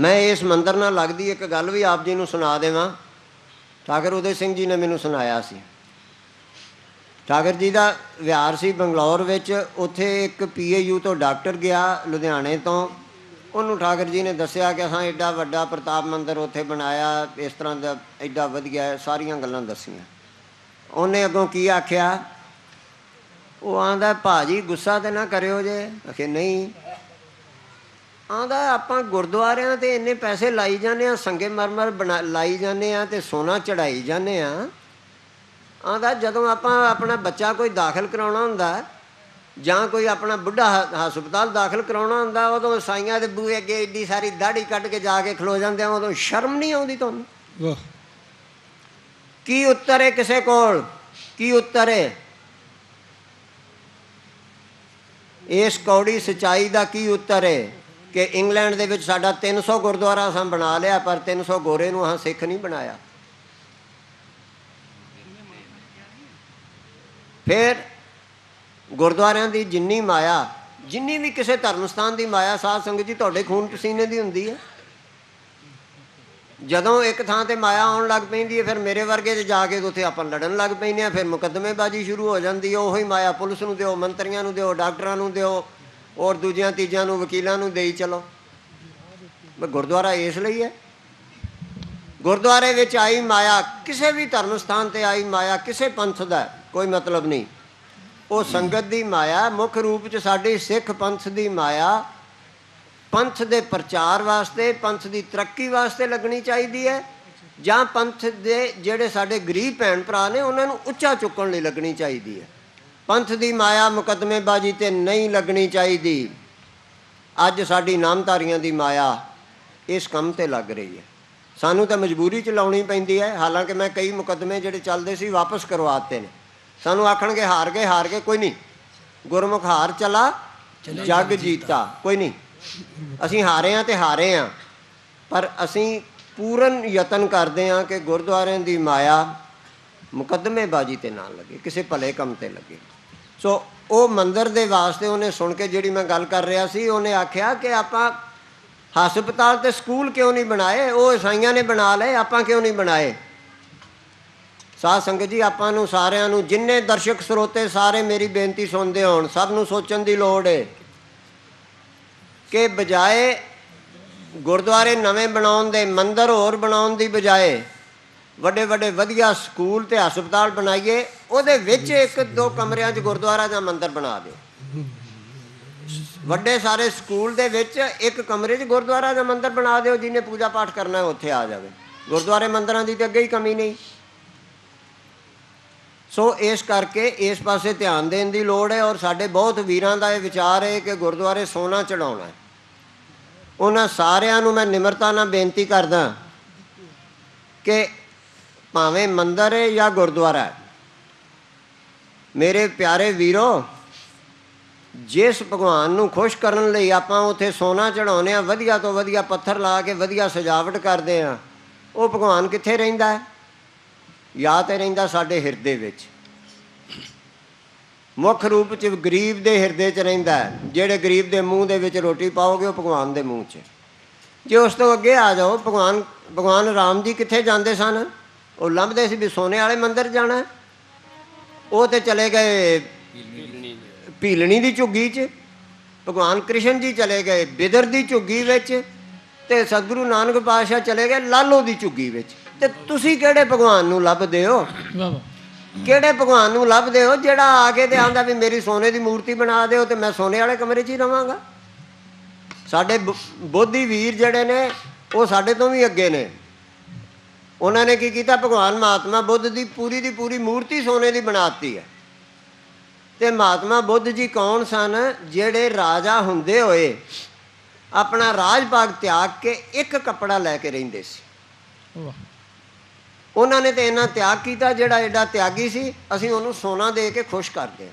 ਮੈਂ ਇਸ ਮੰਦਰ ਨਾਲ ਲੱਗਦੀ ਇੱਕ ਗੱਲ ਵੀ ਆਪ ਜੀ ਨੂੰ ਸੁਣਾ ਦੇਵਾਂ। ਠਾਕਰ ਉਦੈ ਸਿੰਘ ਜੀ ਨੇ ਮੈਨੂੰ ਸੁਣਾਇਆ ਸੀ। ਠਾਕਰ ਜੀ ਦਾ ਵਿਹਾਰ ਸੀ ਬੰਗਲੌਰ ਵਿੱਚ। ਉੱਥੇ ਇੱਕ ਪੀਏਯੂ ਤੋਂ ਡਾਕਟਰ ਗਿਆ ਲੁਧਿਆਣੇ ਤੋਂ। ਉਹਨੂੰ ਠਾਕਰ ਜੀ ਨੇ ਦੱਸਿਆ ਕਿ ਅਸਾਂ ਐਡਾ ਵੱਡਾ ਪ੍ਰਤਾਪ ਮੰਦਰ ਉੱਥੇ ਬਣਾਇਆ, ਇਸ ਤਰ੍ਹਾਂ ਦਾ ਐਡਾ ਵਧੀਆ, ਸਾਰੀਆਂ ਗੱਲਾਂ ਦੱਸੀਆਂ। ਉਹਨੇ ਅੱਗੋਂ ਕੀ ਆਖਿਆ? ਉਹ ਆਂਦਾ ਭਾਜੀ ਗੁੱਸਾ ਤੇ ਨਾ ਕਰਿਓ ਜੇ। ਅਖੇ ਨਹੀਂ। ਆਂਦਾ ਆਪਾਂ ਗੁਰਦੁਆਰਿਆਂ ਤੇ ਇੰਨੇ ਪੈਸੇ ਲਾਈ ਜਾਂਦੇ ਆ ਸੰਗੇ ਮਰਮਰ ਬਣਾ ਲਾਈ ਜਾਂਦੇ ਆ ਤੇ ਸੋਨਾ ਚੜਾਈ ਜਾਂਦੇ ਆ। ਆਂਦਾ ਜਦੋਂ ਆਪਾਂ ਆਪਣਾ ਬੱਚਾ ਕੋਈ ਦਾਖਲ ਕਰਾਉਣਾ ਹੁੰਦਾ ਜਾਂ ਕੋਈ ਆਪਣਾ ਬੁੱਢਾ ਹਸਪਤਾਲ ਦਾਖਲ ਕਰਾਉਣਾ ਹੁੰਦਾ ਉਦੋਂ ਸਾਈਆਂ ਦੇ ਬੂਹੇ ਅੱਗੇ ਏਡੀ ਸਾਰੀ ਦਾੜੀ ਕੱਢ ਕੇ ਜਾ ਕੇ ਖਲੋ ਜਾਂਦੇ ਆ ਉਦੋਂ ਸ਼ਰਮ ਨਹੀਂ ਆਉਂਦੀ ਤੁਹਾਨੂੰ? ਵਾਹ। ਕੀ ਉੱਤਰ ਹੈ ਕਿਸੇ ਕੋਲ? ਕੀ ਉੱਤਰ ਹੈ ਇਸ ਕੌੜੀ ਸਚਾਈ ਦਾ ਕੀ ਉੱਤਰ ਹੈ ਕਿ ਇੰਗਲੈਂਡ ਦੇ ਵਿੱਚ ਸਾਡਾ 300 ਗੁਰਦੁਆਰਾ ਅਸਾਂ ਬਣਾ ਲਿਆ, ਪਰ 300 ਗੋਰੇ ਨੂੰ ਹਾਂ ਸਿੱਖ ਨਹੀਂ ਬਣਾਇਆ। ਫਿਰ ਗੁਰਦੁਆਰਿਆਂ ਦੀ ਜਿੰਨੀ ਮਾਇਆ, ਜਿੰਨੀ ਵੀ ਕਿਸੇ ਧਰਮ ਸਥਾਨ ਦੀ ਮਾਇਆ, ਸਾਧ ਸੰਗਤ ਜੀ, ਤੁਹਾਡੇ ਖੂਨ ਪਸੀਨੇ ਦੀ ਹੁੰਦੀ ਹੈ। ਜਦੋਂ ਇੱਕ ਥਾਂ ਤੇ ਮਾਇਆ ਆਉਣ ਲੱਗ ਪੈਂਦੀ ਹੈ, ਫਿਰ ਮੇਰੇ ਵਰਗੇ ਤੇ ਜਾ ਕੇ ਉੱਥੇ ਆਪਾਂ ਲੜਨ ਲੱਗ ਪੈਂਦੇ ਆ ਫਿਰ ਮੁਕੱਦਮੇਬਾਜ਼ੀ ਸ਼ੁਰੂ ਹੋ ਜਾਂਦੀ ਹੈ। ਉਹੀ ਮਾਇਆ ਪੁਲਿਸ ਨੂੰ ਦਿਓ, ਮੰਤਰੀਆਂ ਨੂੰ ਦਿਓ, ਡਾਕਟਰਾਂ ਨੂੰ ਦਿਓ ਔਰ ਦੂਜਿਆਂ ਤੀਜਾਂ ਨੂੰ ਵਕੀਲਾਂ ਨੂੰ ਦੇਈ ਚਲੋ। ਮੈਂ ਗੁਰਦੁਆਰਾ ਇਸ ਲਈ ਹੈ। ਗੁਰਦੁਆਰੇ ਵਿੱਚ ਆਈ ਮਾਇਆ, ਕਿਸੇ ਵੀ ਧਰਮ ਸਥਾਨ ਤੇ ਆਈ ਮਾਇਆ, ਕਿਸੇ ਪੰਥ ਦਾ ਕੋਈ ਮਤਲਬ ਨਹੀਂ। ਉਹ ਸੰਗਤ ਦੀ ਮਾਇਆ, ਮੁੱਖ ਰੂਪ ਚ ਸਾਡੀ ਸਿੱਖ ਪੰਥ ਦੀ ਮਾਇਆ, ਪੰਥ ਦੇ ਪ੍ਰਚਾਰ ਵਾਸਤੇ, ਪੰਥ ਦੀ ਤਰੱਕੀ ਵਾਸਤੇ ਲੱਗਣੀ ਚਾਹੀਦੀ ਹੈ ਜਾਂ ਪੰਥ ਦੇ ਜਿਹੜੇ ਸਾਡੇ ਗਰੀਬ ਭੈਣ ਭਰਾ ਨੇ, ਉਹਨਾਂ ਨੂੰ ਉੱਚਾ ਚੁੱਕਣ ਲਈ ਲੱਗਣੀ ਚਾਹੀਦੀ ਹੈ। ਪੰਥ ਦੀ ਮਾਇਆ ਮੁਕੱਦਮੇਬਾਜ਼ੀ ਤੇ ਨਹੀਂ ਲੱਗਣੀ ਚਾਹੀਦੀ। ਅੱਜ ਸਾਡੀ ਨਾਮਧਾਰੀਆਂ ਦੀ ਮਾਇਆ ਇਸ ਕੰਮ ਤੇ ਲੱਗ ਰਹੀ ਹੈ। ਸਾਨੂੰ ਤਾਂ ਮਜਬੂਰੀ ਚ ਲਾਉਣੀ ਪੈਂਦੀ ਹੈ। ਹਾਲਾਂਕਿ ਮੈਂ ਕਈ ਮੁਕੱਦਮੇ ਜਿਹੜੇ ਚੱਲਦੇ ਸੀ ਵਾਪਸ ਕਰਵਾਤੇ ਨੇ। ਸਾਨੂੰ ਆਖਣਗੇ ਹਾਰ ਗਏ ਹਾਰ ਗਏ ਕੋਈ ਨਹੀਂ। ਗੁਰਮੁਖ ਹਾਰ ਚਲਾ ਜਗ ਜੀਤਾ। ਕੋਈ ਨਹੀਂ। ਅਸੀਂ ਹਾਰੇ ਆ ਤੇ ਹਾਰੇ ਆ ਪਰ ਅਸੀਂ ਪੂਰਨ ਯਤਨ ਕਰਦੇ ਆ ਕਿ ਗੁਰਦੁਆਰਿਆਂ ਦੀ ਮਾਇਆ ਮੁਕੱਦਮੇਬਾਜ਼ੀ ਤੇ ਨਾ ਲੱਗੇ ਕਿਸੇ ਭਲੇ ਕੰਮ ਤੇ ਲੱਗੇ। ਸੋ ਉਹ ਮੰਦਰ ਦੇ ਵਾਸਤੇ ਉਹਨੇ ਸੁਣ ਕੇ ਜਿਹੜੀ ਮੈਂ ਗੱਲ ਕਰ ਰਿਹਾ ਸੀ, ਉਹਨੇ ਆਖਿਆ ਕਿ ਆਪਾਂ ਹਸਪਤਾਲ ਤੇ ਸਕੂਲ ਕਿਉਂ ਨਹੀਂ ਬਣਾਏ? ਉਹ ਈਸਾਈਆਂ ਨੇ ਬਣਾ ਲਏ, ਆਪਾਂ ਕਿਉਂ ਨਹੀਂ ਬਣਾਏ? ਸਾਧ ਸੰਗਤ ਜੀ, ਆਪਾਂ ਨੂੰ ਸਾਰਿਆਂ ਨੂੰ ਜਿੰਨੇ ਦਰਸ਼ਕ ਸਰੋਤੇ ਸਾਰੇ ਮੇਰੀ ਬੇਨਤੀ ਸੁਣਦੇ ਹੋਣ, ਸਭ ਨੂੰ ਸੋਚਣ ਦੀ ਲੋੜ ਹੈ ਕਿ ਬਜਾਏ ਗੁਰਦੁਆਰੇ ਨਵੇਂ ਬਣਾਉਣ ਦੇ, ਮੰਦਰ ਹੋਰ ਬਣਾਉਣ ਦੀ ਬਜਾਏ ਵੱਡੇ ਵੱਡੇ ਵਧੀਆ ਸਕੂਲ ਤੇ ਹਸਪਤਾਲ ਬਣਾਈਏ, ਉਹਦੇ ਵਿੱਚ ਇੱਕ ਦੋ ਕਮਰਿਆਂ 'ਚ ਗੁਰਦੁਆਰਾ ਜਾਂ ਮੰਦਰ ਬਣਾ ਦਿਓ। ਵੱਡੇ ਸਾਰੇ ਸਕੂਲ ਦੇ ਵਿੱਚ ਇੱਕ ਕਮਰੇ 'ਚ ਗੁਰਦੁਆਰਾ ਜਾਂ ਮੰਦਰ ਬਣਾ ਦਿਓ, ਜਿਹਨੇ ਪੂਜਾ ਪਾਠ ਕਰਨਾ ਉੱਥੇ ਆ ਜਾਵੇ। ਗੁਰਦੁਆਰੇ ਮੰਦਰਾਂ ਦੀ ਤੇ ਅੱਗੇ ਹੀ ਕਮੀ ਨਹੀਂ। ਸੋ ਇਸ ਕਰਕੇ ਇਸ ਪਾਸੇ ਧਿਆਨ ਦੇਣ ਦੀ ਲੋੜ ਹੈ ਔਰ ਸਾਡੇ ਬਹੁਤ ਵੀਰਾਂ ਦਾ ਇਹ ਵਿਚਾਰ ਹੈ ਕਿ ਗੁਰਦੁਆਰੇ ਸੋਨਾ ਚੜਾਉਣਾ ਹੈ। ਉਹਨਾਂ ਸਾਰਿਆਂ ਨੂੰ ਮੈਂ ਨਿਮਰਤਾ ਨਾਲ ਬੇਨਤੀ ਕਰਦਾ ਕਿ ਭਾਵੇਂ ਮੰਦਰ ਹੈ ਜਾਂ ਗੁਰਦੁਆਰਾ ਹੈ। ਮੇਰੇ ਪਿਆਰੇ ਵੀਰੋ, ਜਿਸ ਭਗਵਾਨ ਨੂੰ ਖੁਸ਼ ਕਰਨ ਲਈ ਆਪਾਂ ਉਥੇ ਸੋਨਾ ਚੜਾਉਨੇ ਆ ਵਧੀਆ ਤੋਂ ਵਧੀਆ ਪੱਥਰ ਲਾ ਕੇ ਵਧੀਆ ਸਜਾਵਟ ਕਰਦੇ ਆ ਉਹ ਭਗਵਾਨ ਕਿੱਥੇ ਰਹਿੰਦਾ ਹੈ? ਜਾਂ ਤੇ ਰਹਿੰਦਾ ਸਾਡੇ ਹਿਰਦੇ ਵਿੱਚ। ਮੁੱਖ ਰੂਪ ਚ ਗਰੀਬ ਦੇ ਹਿਰਦੇ ਚ ਰਹਿੰਦਾ ਜਿਹੜੇ ਗਰੀਬ ਦੇ ਮੂੰਹ ਦੇ ਵਿੱਚ ਰੋਟੀ ਪਾਓਗੇ, ਉਹ ਭਗਵਾਨ ਦੇ ਮੂੰਹ 'ਚ। ਜੇ ਉਸ ਤੋਂ ਅੱਗੇ ਆ ਜਾਓ, ਭਗਵਾਨ ਭਗਵਾਨ ਰਾਮ ਜੀ ਕਿੱਥੇ ਜਾਂਦੇ ਸਨ? ਉਹ ਲੱਭਦੇ ਸੀ ਵੀ ਸੋਨੇ ਵਾਲੇ ਮੰਦਿਰ ਜਾਣਾ। ਉਹ ਤੇ ਚਲੇ ਗਏ ਭੀਲਣੀ ਦੀ ਝੁੱਗੀ 'ਚ। ਭਗਵਾਨ ਕ੍ਰਿਸ਼ਨ ਜੀ ਚਲੇ ਗਏ ਬਿਦਰ ਦੀ ਝੁੱਗੀ ਵਿੱਚ ਤੇ ਸਤਿਗੁਰੂ ਨਾਨਕ ਪਾਤਸ਼ਾਹ ਚਲੇ ਗਏ ਲਾਲੋ ਦੀ ਝੁੱਗੀ ਵਿੱਚ। ਤੇ ਤੁਸੀਂ ਕਿਹੜੇ ਭਗਵਾਨ ਨੂੰ ਲੱਭਦੇ ਹੋ? ਕਿਹੜੇ ਭਗਵਾਨ ਨੂੰ ਲੱਭਦੇ ਹੋ ਜਿਹੜਾ ਆ ਕੇ ਤੇ ਆਂਦਾ ਵੀ ਮੇਰੀ ਸੋਨੇ ਦੀ ਮੂਰਤੀ ਬਣਾ ਦਿਓ ਤੇ ਮੈਂ ਸੋਨੇ ਵਾਲੇ ਕਮਰੇ 'ਚ ਹੀ ਰਵਾਂਗਾ? ਸਾਡੇ ਬੋਧੀ ਵੀਰ ਜਿਹੜੇ ਨੇ ਉਹ ਸਾਡੇ ਤੋਂ ਵੀ ਅੱਗੇ ਨੇ। ਉਹਨਾਂ ਨੇ ਕੀ ਕੀਤਾ? ਭਗਵਾਨ ਮਹਾਤਮਾ ਬੁੱਧ ਦੀ ਪੂਰੀ ਦੀ ਪੂਰੀ ਮੂਰਤੀ ਸੋਨੇ ਦੀ ਬਣਾਤੀ ਹੈ। ਤੇ ਮਹਾਤਮਾ ਬੁੱਧ ਜੀ ਕੌਣ ਸਨ? ਜਿਹੜੇ ਰਾਜਾ ਹੁੰਦੇ ਹੋਏ ਆਪਣਾ ਰਾਜ ਭਾਗ ਤਿਆਗ ਕੇ ਇੱਕ ਕੱਪੜਾ ਲੈ ਕੇ ਰਹਿੰਦੇ ਸੀ। ਉਹਨਾਂ ਨੇ ਤੇ ਇੰਨਾ ਤਿਆਗ ਕੀਤਾ ਜਿਹੜਾ ਐਡਾ ਤਿਆਗੀ ਸੀ ਅਸੀਂ ਉਹਨੂੰ ਸੋਨਾ ਦੇ ਕੇ ਖੁਸ਼ ਕਰਦੇ ਹਾਂ।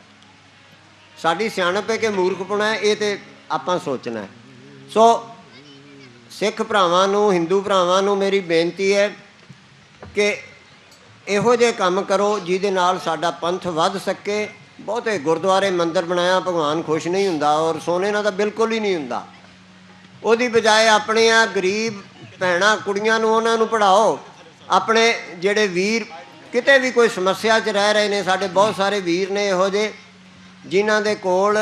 ਸਾਡੀ ਸਿਆਣਪ ਹੈ ਕਿ ਮੂਰਖਪੁਣਾ ਇਹ ਤੇ ਆਪਾਂ ਸੋਚਣਾ ਸੋ ਸਿੱਖ ਭਰਾਵਾਂ ਨੂੰ ਹਿੰਦੂ ਭਰਾਵਾਂ ਨੂੰ ਮੇਰੀ ਬੇਨਤੀ ਹੈ ਕਿ ਇਹੋ ਜਿਹੇ ਕੰਮ ਕਰੋ ਜਿਹਦੇ ਨਾਲ ਸਾਡਾ ਪੰਥ ਵੱਧ ਸਕੇ। ਬਹੁਤੇ ਗੁਰਦੁਆਰੇ ਮੰਦਿਰ ਬਣਾਇਆ, ਭਗਵਾਨ ਖੁਸ਼ ਨਹੀਂ ਹੁੰਦਾ ਔਰ ਸੋਨੇ ਨਾਲ ਤਾਂ ਬਿਲਕੁਲ ਹੀ ਨਹੀਂ ਹੁੰਦਾ। ਉਹਦੀ ਬਜਾਏ ਆਪਣੀਆਂ ਗਰੀਬ ਭੈਣਾਂ ਕੁੜੀਆਂ ਨੂੰ ਉਹਨਾਂ ਨੂੰ ਪੜਾਓ ਆਪਣੇ ਜਿਹੜੇ ਵੀਰ, ਕਿਤੇ ਵੀ ਕੋਈ ਸਮੱਸਿਆ 'ਚ ਰਹਿ ਰਹੇ ਨੇ, ਸਾਡੇ ਬਹੁਤ ਸਾਰੇ ਵੀਰ ਨੇ ਇਹੋ ਜਿਹੇ, ਜਿਨ੍ਹਾਂ ਦੇ ਕੋਲ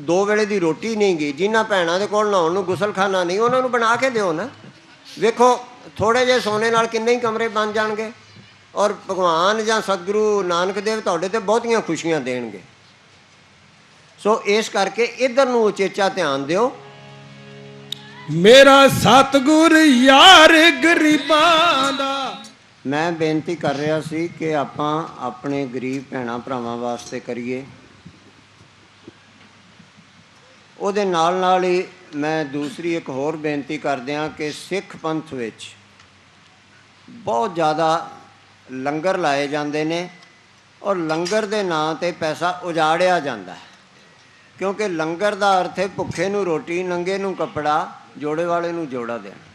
ਦੋ ਵੇਲੇ ਦੀ ਰੋਟੀ ਨਹੀਂ ਗਈ ਜਿਨ੍ਹਾਂ ਭੈਣਾਂ ਦੇ ਕੋਲ ਨਹਾਉਣ ਨੂੰ ਗੁਸਲਖਾਨਾ ਨਹੀਂ, ਉਹਨਾਂ ਨੂੰ ਬਣਾ ਕੇ ਦਿਓ ਨਾ। ਵੇਖੋ ਥੋੜੇ ਜਿਹੇ ਸੋਨੇ ਨਾਲ ਕਿੰਨੇ ਹੀ ਕਮਰੇ ਬਣ ਜਾਣਗੇ। ਔਰ ਭਗਵਾਨ ਜਾਂ ਸਤਿਗੁਰੂ ਨਾਨਕ ਦੇਵ ਤੁਹਾਡੇ ਤੇ ਬਹੁਤੀਆਂ ਖੁਸ਼ੀਆਂ ਦੇਣਗੇ। ਸੋ ਇਸ ਕਰਕੇ ਇਧਰ ਨੂੰ ਉਚੇਚਾ ਧਿਆਨ ਦਿਓ। ਮੇਰਾ ਸਤਗੁਰ ਯਾਰ ਗਰੀਬਾਂ ਦਾ। ਮੈਂ ਬੇਨਤੀ ਕਰ ਰਿਹਾ ਸੀ ਕਿ ਆਪਾਂ ਆਪਣੇ ਗਰੀਬ ਭੈਣਾਂ ਭਰਾਵਾਂ ਵਾਸਤੇ ਕਰੀਏ। ਉਹਦੇ ਨਾਲ ਨਾਲ ਹੀ ਮੈਂ ਦੂਸਰੀ ਇੱਕ ਹੋਰ ਬੇਨਤੀ ਕਰਦਿਆਂ ਕਿ ਸਿੱਖ ਪੰਥ ਵਿੱਚ ਬਹੁਤ ਜ਼ਿਆਦਾ ਲੰਗਰ ਲਾਏ ਜਾਂਦੇ ਨੇ ਔਰ ਲੰਗਰ ਦੇ ਨਾਂ ਤੇ ਪੈਸਾ ਉਜਾੜਿਆ ਜਾਂਦਾ ਹੈ। ਕਿਉਂਕਿ ਲੰਗਰ ਦਾ ਅਰਥ ਹੈ ਭੁੱਖੇ ਨੂੰ ਰੋਟੀ, ਨੰਗੇ ਨੂੰ ਕੱਪੜਾ, ਜੋੜੇ ਵਾਲੇ ਨੂੰ ਜੋੜਾ ਦੇਣਾ।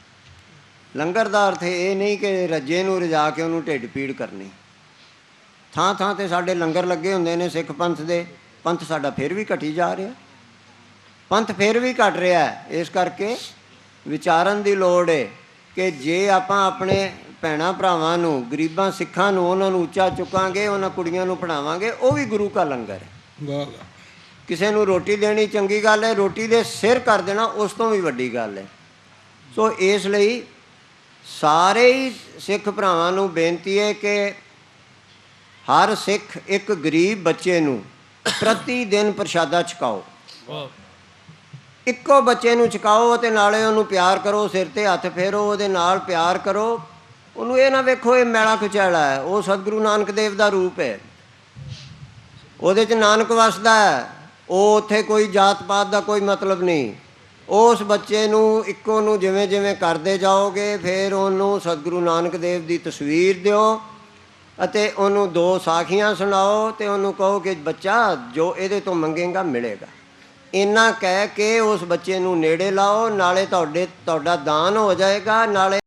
ਲੰਗਰ ਦਾ ਅਰਥ ਇਹ ਨਹੀਂ ਕਿ ਰੱਜੇ ਨੂੰ ਰਜਾ ਕੇ ਉਹਨੂੰ ਢਿੱਡ ਪੀੜ ਕਰਨੀ। ਥਾਂ ਥਾਂ ਤੇ ਸਾਡੇ ਲੰਗਰ ਲੱਗੇ ਹੁੰਦੇ ਨੇ ਸਿੱਖ ਪੰਥ ਦੇ, ਪੰਥ ਸਾਡਾ ਫਿਰ ਵੀ ਘਟੀ ਜਾ ਰਿਹਾ। ਪੰਥ ਫਿਰ ਵੀ ਘਟ ਰਿਹਾ ਹੈ। ਇਸ ਕਰਕੇ ਵਿਚਾਰਨ ਦੀ ਲੋੜ ਹੈ ਕਿ ਜੇ ਆਪਾਂ ਆਪਣੇ ਭੈਣਾਂ ਭਰਾਵਾਂ ਨੂੰ ਗਰੀਬਾਂ ਸਿੱਖਾਂ ਨੂੰ ਉਹਨਾਂ ਨੂੰ ਉੱਚਾ ਚੁੱਕਾਂਗੇ ਉਹਨਾਂ ਕੁੜੀਆਂ ਨੂੰ ਪੜਾਵਾਂਗੇ ਉਹ ਵੀ ਗੁਰੂ ਕਾ ਲੰਗਰ ਹੈ। ਵਾਹ। ਵਾਹ। ਕਿਸੇ ਨੂੰ ਰੋਟੀ ਦੇਣੀ ਚੰਗੀ ਗੱਲ ਹੈ ਰੋਟੀ ਦੇ ਸਿਰ ਕਰ ਦੇਣਾ ਉਸ ਤੋਂ ਵੀ ਵੱਡੀ ਗੱਲ ਹੈ। ਸੋ ਇਸ ਲਈ ਸਾਰੇ ਹੀ ਸਿੱਖ ਭਰਾਵਾਂ ਨੂੰ ਬੇਨਤੀ ਹੈ ਕਿ ਹਰ ਸਿੱਖ ਇੱਕ ਗਰੀਬ ਬੱਚੇ ਨੂੰ ਪ੍ਰਤੀ ਦਿਨ ਪ੍ਰਸ਼ਾਦਾ ਛਕਾਓ। ਇੱਕੋ ਬੱਚੇ ਨੂੰ ਛਕਾਓ ਤੇ ਨਾਲੇ ਉਹਨੂੰ ਪਿਆਰ ਕਰੋ, ਸਿਰ ਤੇ ਹੱਥ ਫੇਰੋ, ਉਹਦੇ ਨਾਲ ਪਿਆਰ ਕਰੋ। ਉਹਨੂੰ ਇਹ ਨਾ ਵੇਖੋ, ਇਹ ਮੈਲਾ ਕੁਚੈਲਾ ਹੈ। ਉਹ ਸਤਿਗੁਰੂ ਨਾਨਕ ਦੇਵ ਦਾ ਰੂਪ ਹੈ। ਉਹਦੇ ਚ ਨਾਨਕ ਵਸਦਾ ਹੈ। ਉਹ ਉੱਥੇ ਕੋਈ ਜਾਤ ਪਾਤ ਦਾ ਕੋਈ ਮਤਲਬ ਨਹੀਂ। ਉਸ ਬੱਚੇ ਨੂੰ, ਇੱਕੋ ਨੂੰ ਜਿਵੇਂ ਜਿਵੇਂ ਕਰਦੇ ਜਾਓਗੇ, ਫਿਰ ਉਹਨੂੰ ਸਤਿਗੁਰੂ ਨਾਨਕ ਦੇਵ ਦੀ ਤਸਵੀਰ ਦਿਓ ਅਤੇ ਉਹਨੂੰ ਦੋ ਸਾਖੀਆਂ ਸੁਣਾਓ ਤੇ ਉਹਨੂੰ ਕਹੋ ਕਿ ਬੱਚਾ, ਜੋ ਇਹਦੇ ਤੋਂ ਮੰਗੇਗਾ, ਮਿਲੇਗਾ। ਇੰਨਾ ਕਹਿ ਕੇ ਉਸ ਬੱਚੇ ਨੂੰ ਨੇੜੇ ਲਾਓ, ਨਾਲੇ ਤੁਹਾਡੇ, ਤੁਹਾਡਾ ਦਾਨ ਹੋ ਜਾਏਗਾ, ਨਾਲੇ